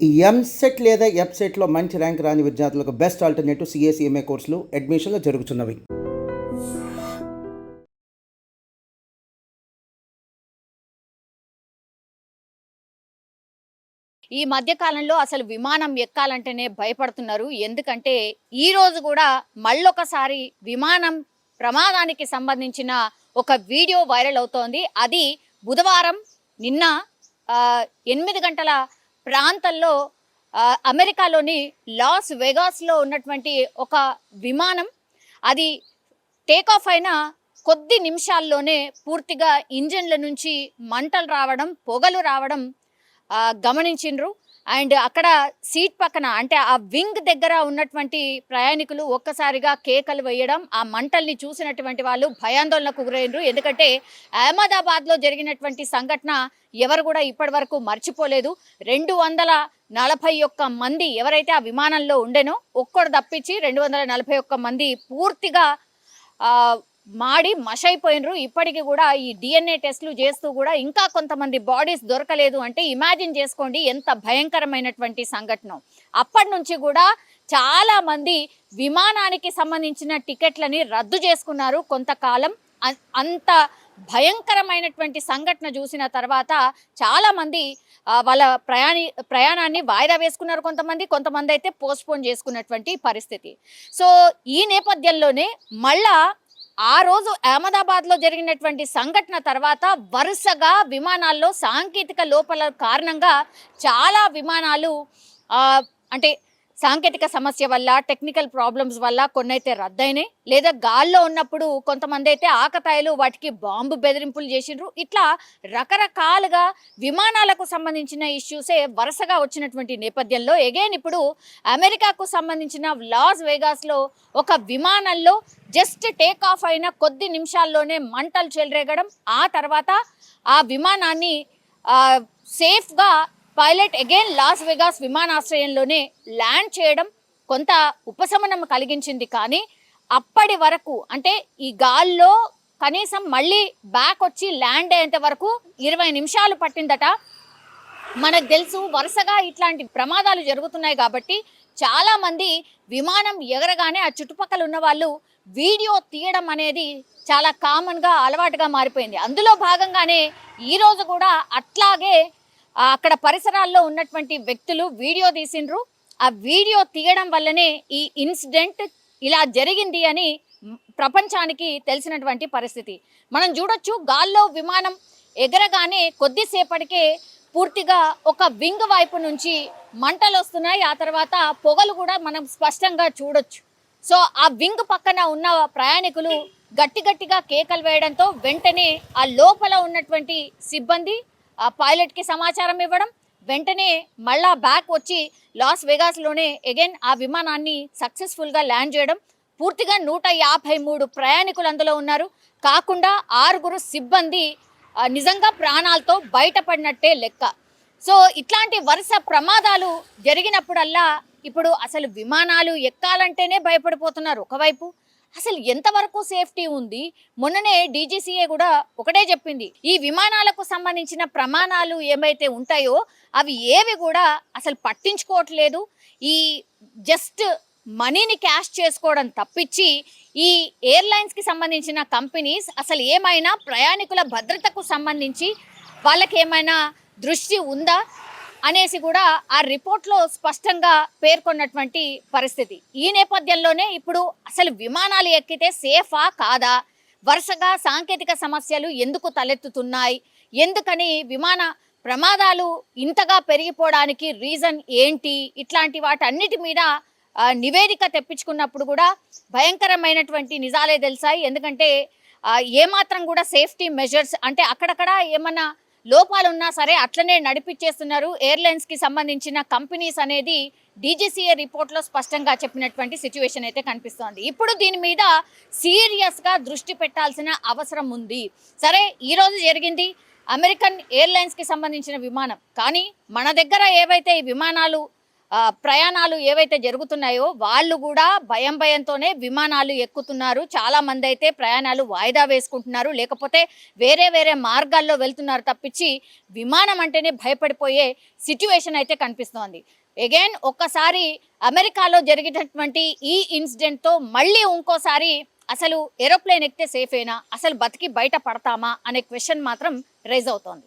ఎంసెట్ లేదా ఎఫ్సెట్లో మంచి ర్యాంక్ రాని విద్యార్థులకు బెస్ట్ ఆల్టర్నేటివ్ సిఎస్ఈఎంఏ కోర్సులు అడ్మిషన్లు జరుగుతున్నవి. ఈ మధ్య కాలంలో అసలు విమానం ఎక్కాలంటేనే భయపడుతున్నారు. ఎందుకంటే ఈ రోజు కూడా మళ్ళొకసారి విమానం ప్రమాదానికి సంబంధించిన ఒక వీడియో వైరల్ అవుతోంది. అది బుధవారం నిన్న ఎనిమిది గంటల ప్రాంతంలో అమెరికాలోని లాస్ వెగాస్లో ఉన్నటువంటి ఒక విమానం అది టేక్ ఆఫ్ అయిన కొద్ది నిమిషాల్లోనే పూర్తిగా ఇంజన్ల నుంచి మంటలు రావడం పొగలు రావడం గమనించిండ్రు. అండ్ అక్కడ సీట్ పక్కన అంటే ఆ వింగ్ దగ్గర ఉన్నటువంటి ప్రయాణికులు ఒక్కసారిగా కేకలు వేయడం ఆ మంటల్ని చూసినటువంటి వాళ్ళు భయాందోళనకు గురైనరు ఎందుకంటే అహ్మదాబాద్లో జరిగినటువంటి సంఘటన ఎవరు కూడా ఇప్పటి వరకు మర్చిపోలేదు. రెండు వందల నలభై ఒక్క మంది ఎవరైతే ఆ విమానంలో ఉండేనో ఒక్కడు తప్పించి రెండు వందల నలభై ఒక్క మంది పూర్తిగా మాడి మషైపోయినరు. ఇప్పటికీ కూడా ఈ డిఎన్ఏ టెస్ట్లు చేస్తూ కూడా ఇంకా కొంతమంది బాడీస్ దొరకలేదు అంటే ఇమాజిన్ చేసుకోండి ఎంత భయంకరమైనటువంటి సంఘటన. అప్పటి నుంచి కూడా చాలా మంది విమానానికి సంబంధించిన టికెట్లని రద్దు చేసుకున్నారు. కొంతకాలం అంత భయంకరమైనటువంటి సంఘటన చూసిన తర్వాత చాలా మంది వాళ్ళ ప్రయాణి ప్రయాణాన్ని వాయిదా వేసుకున్నారు కొంతమంది. కొంతమంది అయితే పోస్ట్పోన్ చేసుకున్నటువంటి పరిస్థితి. సో ఈ నేపథ్యంలోనే మళ్ళా ఆ రోజు అహ్మదాబాద్లో జరిగినటువంటి సంఘటన తర్వాత వరుసగా విమానాల్లో సాంకేతిక లోపాల కారణంగా చాలా విమానాలు అంటే సాంకేతిక సమస్య వల్ల టెక్నికల్ ప్రాబ్లమ్స్ వల్ల కొన్ని అయితే రద్దయినాయి. లేదా గాల్లో ఉన్నప్పుడు కొంతమంది అయితే ఆకతాయిలు వాటికి బాంబు బెదిరింపులు చేసిండ్రు. ఇట్లా రకరకాలుగా విమానాలకు సంబంధించిన ఇష్యూసే వరుసగా వచ్చినటువంటి నేపథ్యంలో ఎగైన్ ఇప్పుడు అమెరికాకు సంబంధించిన లాస్ వేగాస్లో ఒక విమానంలో జస్ట్ టేక్ ఆఫ్ అయిన కొద్ది నిమిషాల్లోనే మంటలు చెలరేగడం ఆ తర్వాత ఆ విమానాన్ని సేఫ్గా పైలట్ అగైన్ లాస్ వెగాస్ విమానాశ్రయంలోనే ల్యాండ్ చేయడం కొంత ఉపశమనం కలిగించింది. కానీ అప్పటి వరకు అంటే ఈ గాల్లో కనీసం మళ్ళీ బ్యాక్ వచ్చి ల్యాండ్ అయ్యేంత వరకు ఇరవై నిమిషాలు పట్టిందట. మనకు తెలుసు వరుసగా ఇట్లాంటి ప్రమాదాలు జరుగుతున్నాయి కాబట్టి చాలామంది విమానం ఎగరగానే ఆ చుట్టుపక్కల ఉన్న వాళ్ళు వీడియో తీయడం అనేది చాలా కామన్గా అలవాటుగా మారిపోయింది. అందులో భాగంగానే ఈరోజు కూడా అట్లాగే అక్కడ పరిసరాల్లో ఉన్నటువంటి వ్యక్తులు వీడియో తీసిండ్రు. ఆ వీడియో తీయడం వల్లనే ఈ ఇన్సిడెంట్ ఇలా జరిగింది అని ప్రపంచానికి తెలిసినటువంటి పరిస్థితి. మనం చూడొచ్చు గాల్లో విమానం ఎగరగానే కొద్దిసేపటికే పూర్తిగా ఒక వింగ్ వైపు నుంచి మంటలు వస్తున్నాయి ఆ తర్వాత పొగలు కూడా మనం స్పష్టంగా చూడొచ్చు. సో ఆ వింగ్ పక్కన ఉన్న ప్రయాణికులు గట్టి గట్టిగా కేకలు వేయడంతో వెంటనే ఆ లోపల ఉన్నటువంటి సిబ్బంది ఆ పైలట్కి సమాచారం ఇవ్వడం వెంటనే మళ్ళా బ్యాక్ వచ్చి లాస్ వెగాస్లోనే అగైన్ ఆ విమానాన్ని సక్సెస్ఫుల్గా ల్యాండ్ చేయడం. పూర్తిగా నూట యాభై మూడు ప్రయాణికులు అందులో ఉన్నారు. కాకుండా ఆరుగురు సిబ్బంది నిజంగా ప్రాణాలతో బయటపడినట్టే లెక్క. సో ఇట్లాంటి వరుస ప్రమాదాలు జరిగినప్పుడల్లా ఇప్పుడు అసలు విమానాలు ఎక్కాలంటేనే భయపడిపోతున్నారు. ఒకవైపు అసలు ఎంతవరకు సేఫ్టీ ఉంది? మొన్ననే డీజీసీఏ కూడా ఒకటే చెప్పింది. ఈ విమానాలకు సంబంధించిన ప్రమాణాలు ఏమైతే ఉంటాయో అవి ఏవి కూడా అసలు పట్టించుకోవట్లేదు. ఈ జస్ట్ మనీని క్యాష్ చేసుకోవడం తప్పించి ఈ ఎయిర్లైన్స్కి సంబంధించిన కంపెనీస్ అసలు ఏమైనా ప్రయాణికుల భద్రతకు సంబంధించి వాళ్ళకి ఏమైనా దృష్టి ఉందా? అనేసి కూడా ఆ రిపోర్ట్లో స్పష్టంగా పేర్కొన్నటువంటి పరిస్థితి. ఈ నేపథ్యంలోనే ఇప్పుడు అసలు విమానాలు ఎక్కితే సేఫా కాదా? వరుసగా సాంకేతిక సమస్యలు ఎందుకు తలెత్తుతున్నాయి? ఎందుకని విమాన ప్రమాదాలు ఇంతగా పెరిగిపోవడానికి రీజన్ ఏంటి? ఇట్లాంటి వాటన్నిటి మీద నివేదిక తెప్పించుకున్నప్పుడు కూడా భయంకరమైనటువంటి నిజాలే తెలిసాయి. ఎందుకంటే ఏమాత్రం కూడా సేఫ్టీ మెజర్స్ అంటే అక్కడక్కడ ఏమన్నా లోపాలు ఉన్నా సరే అట్లనే నడిపించేస్తున్నారు ఎయిర్లైన్స్కి సంబంధించిన కంపెనీస్ అనేది డీజీసీఏ రిపోర్ట్లో స్పష్టంగా చెప్పినటువంటి సిచ్యువేషన్ అయితే కనిపిస్తోంది. ఇప్పుడు దీని మీద సీరియస్గా దృష్టి పెట్టాల్సిన అవసరం ఉంది. సరే ఈ రోజు జరిగింది అమెరికన్ ఎయిర్లైన్స్కి సంబంధించిన విమానం. కానీ మన దగ్గర ఏవైతే ఈ విమానాలు ప్రయాణాలు ఏవైతే జరుగుతున్నాయో వాళ్ళు కూడా భయం భయంతోనే విమానాలు ఎక్కుతున్నారు. చాలా మంది అయితే ప్రయాణాలు వాయిదా వేసుకుంటున్నారు. లేకపోతే వేరే వేరే మార్గాల్లో వెళ్తున్నారు తప్పించి విమానం అంటేనే భయపడిపోయే సిచ్యువేషన్ అయితే కనిపిస్తోంది. అగైన్ ఒక్కసారి అమెరికాలో జరిగినటువంటి ఈ ఇన్సిడెంట్తో మళ్ళీ ఇంకోసారి అసలు ఏరోప్లేన్ ఎక్కితే సేఫేనా? అసలు బతికి బయట పడతామా? అనే క్వశ్చన్ మాత్రం రైజ్ అవుతోంది.